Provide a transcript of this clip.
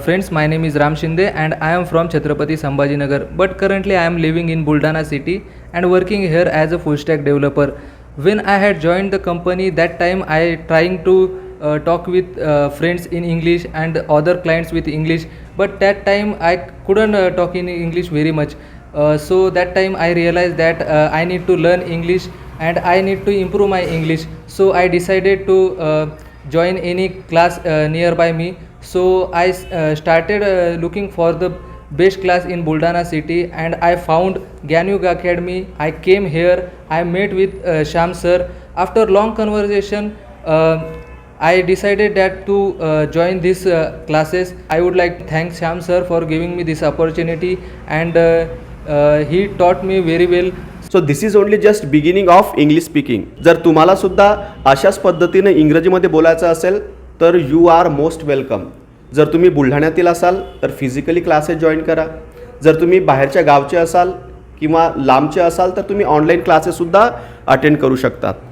Friends, my name is Ram Shinde and I am from Chhatrapati Sambhajinagar, but currently I am living in Buldana city and working here as a full stack developer. When I had joined the company, that time I trying to uh, talk with uh, friends in English and other clients with English, but that time I couldn't uh, talk in English very much. So that time I realized that I need to learn English and I need to improve my English. So I decided to join any class nearby me So I uh, started uh, looking for the best class in Buldana city and I found Ganug Academy. I came here, I met with uh, Sham sir. After long conversation, uh, I decided that to uh, join these uh, classes. I would like to thank Sham sir for giving me this opportunity and uh, uh, he taught me very well. So, this is only just beginning of English speaking. जर तुम्हाला सुद्धा अशाच पद्धतीने इंग्रजीमध्ये बोलायचं असेल तर you R most welcome जर तुम्ही बुलढाण्यातील असाल तर फिजिकली क्लासेस जॉईन करा जर तुम्ही बाहेरच्या गावचे असाल किंवा लांबचे असाल तर तुम्ही ऑनलाईन क्लासेससुद्धा अटेंड करू शकता.